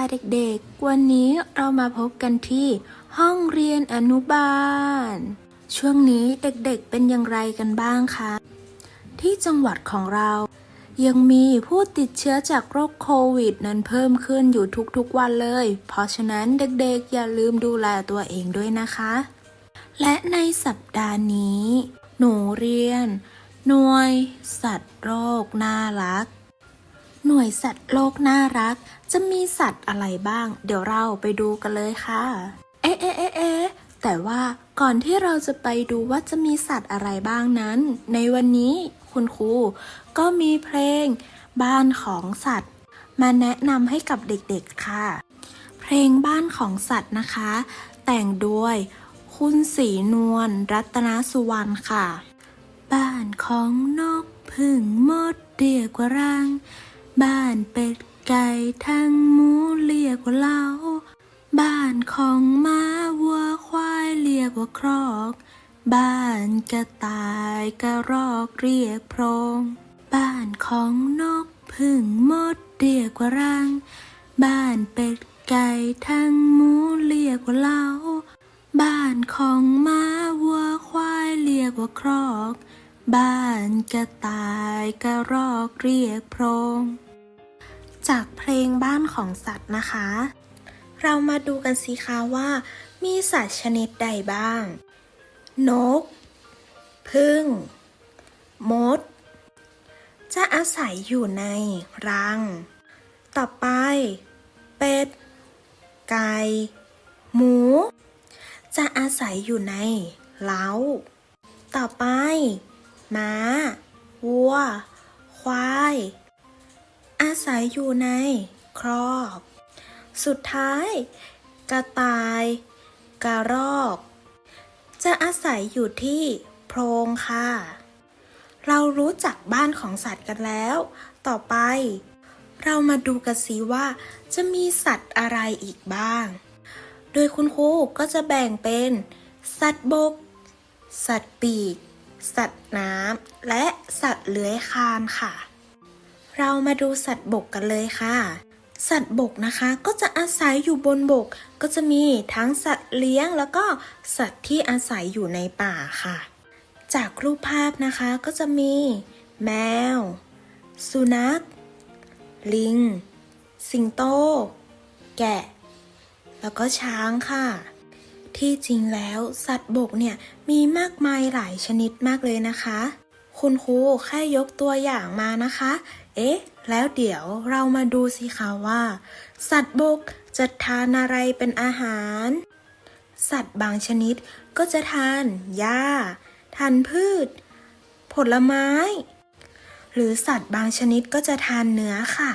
ดีค่ะเด็กๆ วันนี้เรามาพบกันที่ห้องเรียนอนุบาล ช่วงนี้เด็กๆเป็นอย่างไรกันบ้างคะ ที่จังหวัดของเรา ยังมีผู้ติดเชื้อจากโรคโควิด นั้นเพิ่มขึ้นอยู่ทุกๆวันเลย เพราะฉะนั้นเด็กๆอย่าลืมดูแลตัวเองด้วยนะคะ และในสัปดาห์นี้ หนูเรียน หน่วย สัตว์โรคน่ารัก หน่วยสัตว์โลกน่ารัก จะมีสัตว์อะไรบ้าง เดี๋ยวเราไปดูกันเลยค่ะ เอ๊ะเอ๊ะเอ๊ะเอ๊ะแต่ว่าก่อนที่เราจะไปดูว่าจะมีสัตว์อะไรบ้างนั้น ในวันนี้คุณครูก็มีเพลง บ้านของสัตว์ มาแนะนำให้กับเด็กๆค่ะ เพลงบ้านของสัตว์นะคะ แต่งด้วยคุณสีนวลรัตนสุวรรณค่ะ บ้านของนกผึ่งมดเรียกว่ารัง บ้านเป็ดไก่ทั้งหมูเรียกว่าเล้าบ้านของม้าวัวควายเรียกว่าครอก บ้านกระต่ายกระรอกเรียกโพรง บ้านของนกผึ่งมดเรียกว่ารัง บ้านเป็ดไก่ทั้งหมูเรียกว่าเล้าบ้านของม้าวัวควายเรียกว่าครอก บ้านกระต่ายกระรอกเรียกโพรงจากเพลงบ้านของสัตว์นะคะ เรามาดูกันสิคะว่า มีสัตว์ชนิดใดบ้าง นก พึ่ง มด จะอาศัยอยู่ในรัง ต่อไป เป็ด ไก่ หมู จะอาศัยอยู่ในเล้า ต่อไป ม้า วัว ควาย อาศัยอยู่ในครอกสุดท้าย กระต่าย กระรอก จะอาศัยอยู่ที่โพรงค่ะ เรารู้จักบ้านของสัตว์กันแล้ว ต่อไป เรามาดูกันสิว่า จะมีสัตว์อะไรอีกบ้าง โดยคุณครูก็จะแบ่งเป็น สัตว์บก สัตว์ปีก สัตว์น้ำและสัตว์เลื้อยคลานค่ะ เรามาดูสัตว์บกกันเลยค่ะ สัตว์บกนะคะก็จะอาศัยอยู่บนบก ก็จะมีทั้งสัตว์เลี้ยงแล้วก็สัตว์ที่อาศัยอยู่ในป่าค่ะ จากรูปภาพนะคะก็จะมี แมว สุนัข ลิง สิงโต แกะ แล้วก็ช้างค่ะ ที่จริงแล้วสัตว์บกเนี่ยมีมากมายหลายชนิดมากเลยนะคะ คุณครูแค่ยกตัวอย่างมานะคะ เอ๊ะ แล้วเดี๋ยวเรามาดูสิคะว่า สัตว์บกจะทานอะไรเป็นอาหาร สัตว์บางชนิดก็จะทานหญ้า ทานพืช ผลไม้ หรือสัตว์บางชนิดก็จะทานเนื้อค่ะ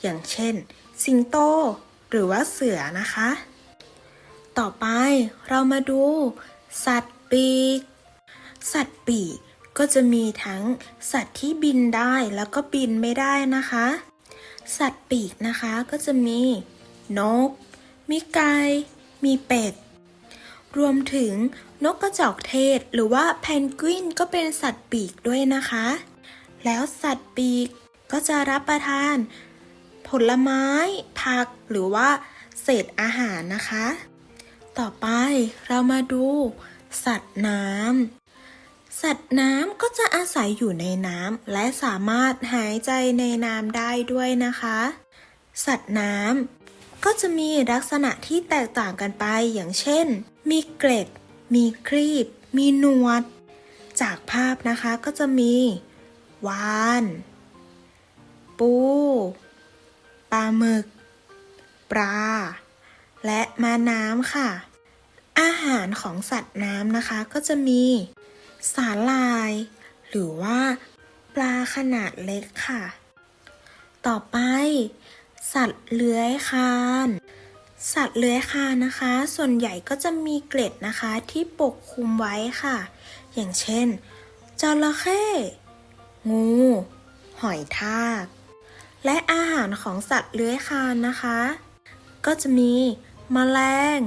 อย่างเช่น สิงโต หรือว่าเสือนะคะ ต่อไปเรามาดู สัตว์ปีก สัตว์ปีกก็จะมีทั้งสัตว์ที่บินได้แล้วก็บินไม่ได้นะคะ สัตว์ปีกนะคะก็จะมี นก มีไก่ มีเป็ด รวมถึงนกกระจอกเทศหรือว่าแพนกวินก็เป็นสัตว์ปีกด้วยนะคะ แล้วสัตว์ปีกก็จะรับประทาน ผลไม้ ผักหรือว่าเศษอาหารนะคะ ต่อไปเรามาดู สัตว์น้ำ สัตว์น้ำก็จะอาศัยอยู่ในน้ำและสามารถหายใจในน้ำได้ด้วยนะคะ สัตว์น้ำก็จะมีลักษณะที่แตกต่างกันไปอย่างเช่น มีเกล็ด มีครีบ มีหนวด จากภาพนะคะก็จะมี วาน ปู ปลาหมึก ปลาและมาน้ำค่ะ หารของสัตว์น้ำนะคะ ก็จะมีสาลาย หรือว่าปลาขนาดเล็กค่ะ ต่อไป สัตว์เลื้อยคานสัตว์เลื้อยคานนะคะ ส่วนใหญ่ก็จะมีเกล็ดนะคะที่ปกคลุมไว้ค่ะ อย่างเช่นจระเข้งู หอยทาก และอาหารของสัตว์เลื้อยคานนะคะ ก็จะมีแมลง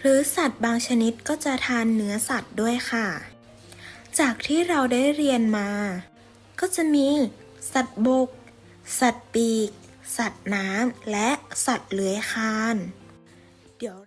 หรือสัตว์บางชนิดก็จะทานเนื้อสัตว์ด้วยค่ะ จากที่เราได้เรียนมา ก็จะมี สัตว์บก สัตว์ปีก สัตว์น้ำและสัตว์เลื้อยคลาน เดี๋ยว